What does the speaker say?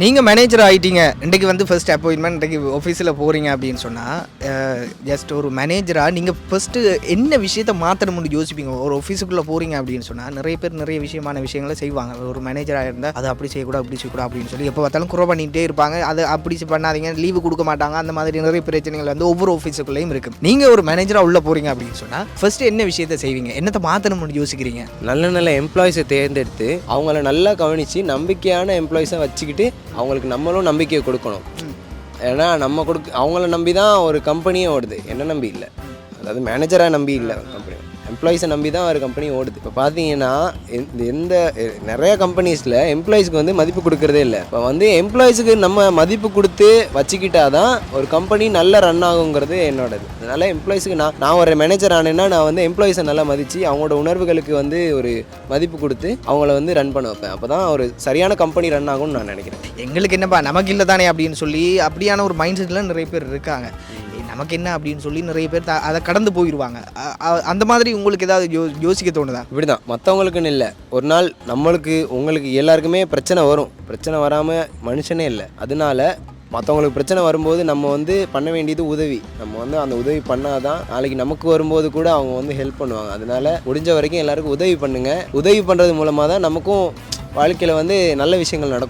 நீங்கள் மேனேஜர் ஆகிட்டீங்க இன்றைக்கு வந்து ஃபர்ஸ்ட் அப்பாயின்மெண்ட் இன்றைக்கு ஆஃபீஸில் போகிறீங்க அப்படின்னு சொன்னால் ஜஸ்ட் ஒரு மேனேஜராக நீங்கள் ஃபஸ்ட்டு என்ன விஷயத்தை மாற்றணும்னு யோசிப்பீங்க? ஒரு ஆஃபீஸுக்குள்ளே போகிறீங்க அப்படின்னு சொன்னால் நிறைய பேர் நிறைய விஷயமான விஷயங்களை செய்வாங்க. ஒரு மேனேஜராக இருந்தால் அதை அப்படி செய்யக்கூடாது அப்படி செய்யக்கூடாது அப்படின்னு சொல்லி எப்போ பார்த்தாலும் குறை பண்ணிகிட்டே இருப்பாங்க. அது அப்படி பண்ணாதீங்க லீவு கொடுக்க மாட்டாங்க. அந்த மாதிரி நிறைய பிரச்சனைகள் வந்து ஒவ்வொரு ஆஃபீஸுக்குள்ளேயும் இருக்குது நீங்கள் ஒரு மேனேஜராக உள்ளே போகிறீங்க அப்படின்னு சொன்னால் ஃபஸ்ட்டு என்ன விஷயத்தை செய்வீங்க? என்னத்தை மாற்றணும்னு யோசிக்கிறீங்க? நல்ல நல்ல எம்ப்ளாயிஸை தேர்ந்தெடுத்து அவங்கள நல்லா கவனித்து நம்பிக்கையான எம்ப்ளாயிஸை வச்சுக்கிட்டு அவங்களுக்கு நம்மளும் நம்பிக்கையை கொடுக்கணும். ஏன்னா நம்ம கொடுக்க அவங்கள நம்பி தான் ஒரு கம்பெனியே ஓடுது. என்ன நம்பி இல்லை. அதாவது மேனேஜராக நம்பி இல்லை. எம்ப்ளாயிஸை நம்பி தான் ஒரு கம்பெனி ஓடுது. இப்போ பார்த்தீங்கன்னா எந்த எந்த நிறைய கம்பெனிஸில் எம்ப்ளாயிஸ்க்கு வந்து மதிப்பு கொடுக்கறதே இல்லை. இப்போ வந்து எம்ப்ளாயிஸுக்கு நம்ம மதிப்பு கொடுத்து வச்சுக்கிட்டா தான் ஒரு கம்பெனி நல்ல ரன் ஆகுங்கிறது என்னோடது. அதனால் எம்ப்ளாயிஸுக்கு நான் நான் ஒரு மேனேஜர் ஆனேன்னா நான் வந்து எம்ப்ளாயிஸை நல்லா மதித்து அவங்களோட உணர்வுகளுக்கு வந்து ஒரு மதிப்பு கொடுத்து அவங்கள வந்து ரன் பண்ண வைப்பேன். அப்போ தான் ஒரு சரியான கம்பெனி ரன் ஆகும்னு நான் நினைக்கிறேன். எங்களுக்கு என்னப்பா நமக்கு இல்லை தானே அப்படின்னு சொல்லி அப்படியான ஒரு மைண்ட் செட்டில் நிறைய பேர் இருக்காங்க. நமக்கு என்ன அப்படின்னு சொல்லி நிறைய பேர் த- அதை கடந்து போயிடுவாங்க அந்த மாதிரி உங்களுக்கு ஏதாவது யோ யோசிக்க தோணுதா? இப்படி தான் மற்றவங்களுக்குன்னு இல்லை. ஒரு நாள் நம்மளுக்கு உங்களுக்கு எல்லாருக்குமே பிரச்சனை வரும். பிரச்சனை வராமல் மனுஷனே இல்லை. அதனால மற்றவங்களுக்கு பிரச்சனை வரும்போது நம்ம வந்து பண்ண வேண்டியது உதவி. நம்ம வந்து அந்த உதவி பண்ணால் தான் நாளைக்கு நமக்கு வரும்போது கூட அவங்க வந்து ஹெல்ப் பண்ணுவாங்க. அதனால முடிஞ்ச வரைக்கும் எல்லாருக்கும் உதவி பண்ணுங்கள் உதவி பண்ணுறது மூலமாக தான் நமக்கும் வாழ்க்கையில் வந்து நல்ல விஷயங்கள் நடக்கும்.